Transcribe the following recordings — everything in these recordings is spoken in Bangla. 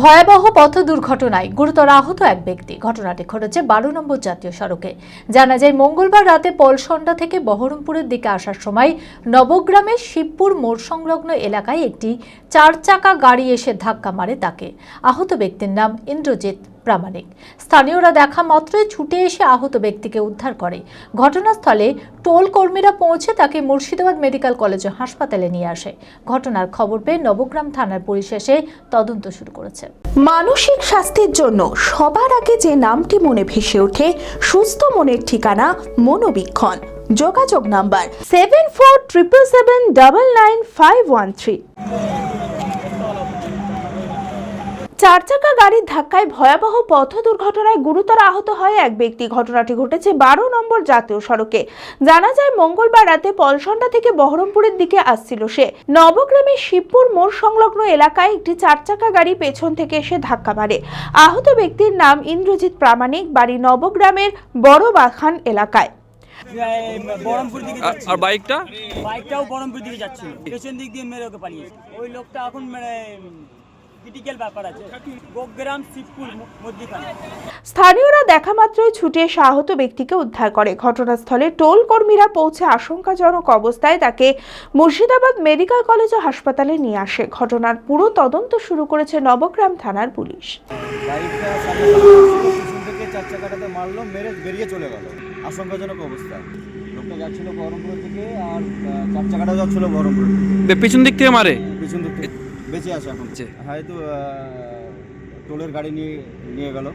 ভয়াবহ পথ দুর্ঘটনায় গুরুতর আহত এক ব্যক্তি। ঘটনাটি ঘটেছে বারো নম্বর জাতীয় সড়কে। জানা যায়, মঙ্গলবার রাতে পলসন্ডা থেকে বহরমপুরের দিকে আসার সময় নবগ্রামের শিবপুর মোড় সংলগ্ন এলাকায় একটি চার চাকা গাড়ি এসে ধাক্কা মারে তাকে। আহত ব্যক্তির নাম ইন্দ্রজিৎ প্রামাণিক। স্থানীয়রা দেখা মাত্রই ছুটে এসে আহত ব্যক্তিকে উদ্ধার করে। ঘটনাস্থলে টোল কর্মীরা পৌঁছে তাকে মুর্শিদাবাদ মেডিকেল কলেজ হাসপাতালে নিয়ে আসে। ঘটনার খবর পেয়ে নবগ্রাম থানার পুলিশ এসে তদন্ত শুরু করেছে। মানসিক স্বাস্থ্যের জন্য সবার আগে যে নামটি মনে ভেসে ওঠে, সুস্থ মনের ঠিকানা মনোবীক্ষণ। যোগাযোগ number seven four triple seven double nine five one three চার চাকা গাড়ির ধাক্কায় ভয়াবহ পথ দুর্ঘটনায় গুরুতর আহত হয় এক ব্যক্তি। ঘটনাটি ঘটেছে বারো নম্বর জাতীয় সড়কে। জানা যায় মঙ্গলবার রাতে পলসন্ডা থেকে বহরমপুরের দিকে আসছিল সে। নবগ্রামের শিবপুর মোড় সংলগ্ন এলাকায় একটি চার চাকা গাড়ি পেছন থেকে এসে ধাক্কা মারে। আহত ব্যক্তির নাম ইন্দ্রজিৎ প্রামাণিক বাড়ি নবগ্রামের বড় বাখান এলাকায়। বহরমপুর দিকে আর বাইকটা? বাইকটাও বহরমপুর দিকে যাচ্ছিল। পেছন দিক দিয়ে মেরে ওকে পালিয়েছে। ওই লোকটা এখন মানে ক্রিটিক্যাল ব্যাপার আছে। গোগ্রাম শিবপুর মধ্যিখানে। স্থানীয়রা দেখা মাত্রই ছুটে এসে আহত ব্যক্তিকে উদ্ধার করে। ঘটনাস্থলে টোল কর্মীরা পৌঁছে আশঙ্কাজনক অবস্থায় তাকে মুর্শিদাবাদ মেডিকেল কলেজ ও হাসপাতালে নিয়ে আসে। ঘটনার পুরো তদন্ত শুরু করেছে নবগ্রাম থানার পুলিশ। বাইকটা সামনে পিছন থেকে চার চাকাটাতে মারলো মেরে বেরিয়ে চলে গেল। আশঙ্কাজনক অবস্থা। লোকটা যাচ্ছিল বহরমপুর থেকে আর চার চাকাটা যাচ্ছিল বহরমপুর পিছন দিক থেকে মারে। পিছন দিক থেকে। বেঁচে আছে এখন। হয়তো টোলের গাড়ি নিয়ে নিয়ে গেল।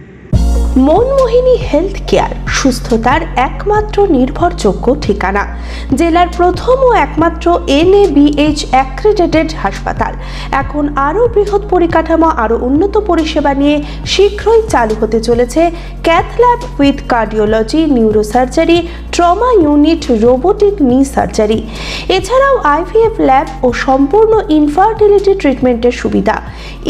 মনমোহিনী হেলথ কেয়ার সুস্থতার একমাত্র নির্ভরযোগ্য ঠিকানা। জেলার প্রথম ও একমাত্র এনএবিএইচ অ্যাক্রেডিটেড হাসপাতাল। এখন আরও বৃহৎ পরিকাঠামো, আরও উন্নত পরিষেবা নিয়ে শীঘ্রই চালু হতে চলেছে cath lab with cardiology neurosurgery trauma unit robotic knee surgery এছাড়াও আইভিএফ ল্যাব ও সম্পূর্ণ ইনফার্টিলিটি ট্রিটমেন্টের সুবিধা।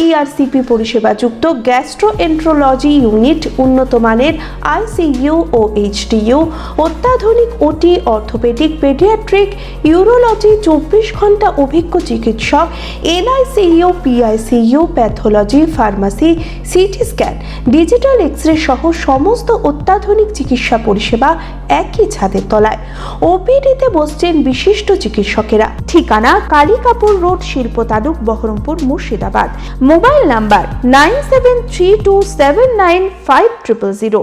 ইআরসিপি পরিষেবাযুক্ত গ্যাস্ট্রোএন্ট্রোলজি ইউনিট উন্নত মানের আইসিইউ ও এইচডিইউ অত্যাধুনিক ওটি অর্থোপেডিক পেডিয়াট্রিক, ইউরোলজি, চব্বিশ ঘণ্টা অভিজ্ঞ চিকিৎসক NICU PICU pathology, pharmacy, CT scan, digital X ray সহ সমস্ত অত্যাধুনিক চিকিৎসা পরিষেবা একই ছাদের তলায়। ওপিডিতে বসছেন বিশিষ্ট চিকিৎসকেরা। ঠিকানা কালিকাপুর রোড, শিল্প তালুক, Baharampur Murshidabad. Mobile number nine seven three two seven nine five triple zero